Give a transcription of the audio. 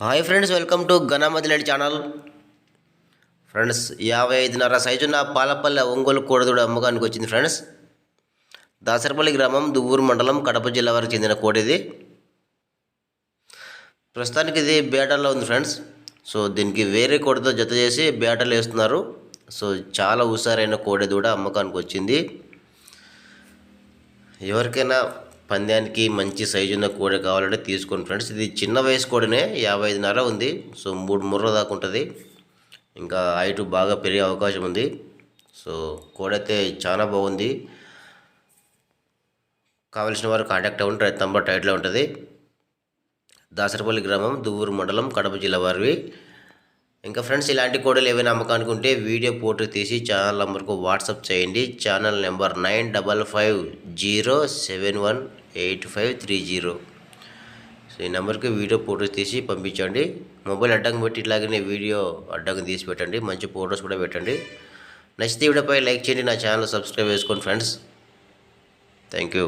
Hi friends welcome to ఘనమదిలేడి channel friends యాభై ఐదున్నర సైజున్న పాలపల్లె ఒంగోలు కోడదూడ అమ్మకానికి వచ్చింది ఫ్రెండ్స్ దాసరపల్లి గ్రామం దువ్వూరు మండలం కడప జిల్లా వారికి చెందిన కోడిది. ప్రస్తుతానికి ఇది బేటల్లో ఉంది ఫ్రెండ్స్ సో దీనికి వేరే కోడితో జత చేసి బేటలు వేస్తున్నారు. సో చాలా హుషారైన కోడిదుడ అమ్మకానికి వచ్చింది. ఎవరికైనా పందానికి మంచి సైజు ఉన్న కోడి కావాలంటే తీసుకోండి ఫ్రెండ్స్. ఇది చిన్న వయసు కోడినే యాభై ఐదున్నర ఉంది. సో మూడు ముర్ర దాకా ఉంటుంది. ఇంకా హైట్ బాగా పెరిగే అవకాశం ఉంది. సో కోడి అయితే చాలా బాగుంది. కావలసిన వారు కాంటాక్ట్ అవ్వండి. రైతు నంబర్ టైట్లో ఉంటుంది. దాసరపల్లి గ్రామం దువ్వూరు మండలం కడప జిల్లా వారివి. ఇంకా ఫ్రెండ్స్ ఇలాంటి కోడలు ఏమైనా అమ్మకానికి ఉంటే వీడియో ఫోటో తీసి ఛానల్ నెంబర్కు వాట్సాప్ చేయండి. Channel number nine double five zero seven one eight five three zero. So ఈ నెంబర్కి వీడియో ఫోటోస్ తీసి పంపించండి. మొబైల్ అడ్డంగా పెట్టి ఇట్లాగనే వీడియో అడ్డంగా తీసి పెట్టండి. మంచి ఫోటోస్ కూడా పెట్టండి. నచ్చితే వీడియోపై లైక్ చేయండి. నా ఛానల్ సబ్స్క్రైబ్ చేసుకోండి ఫ్రెండ్స్. Thank you.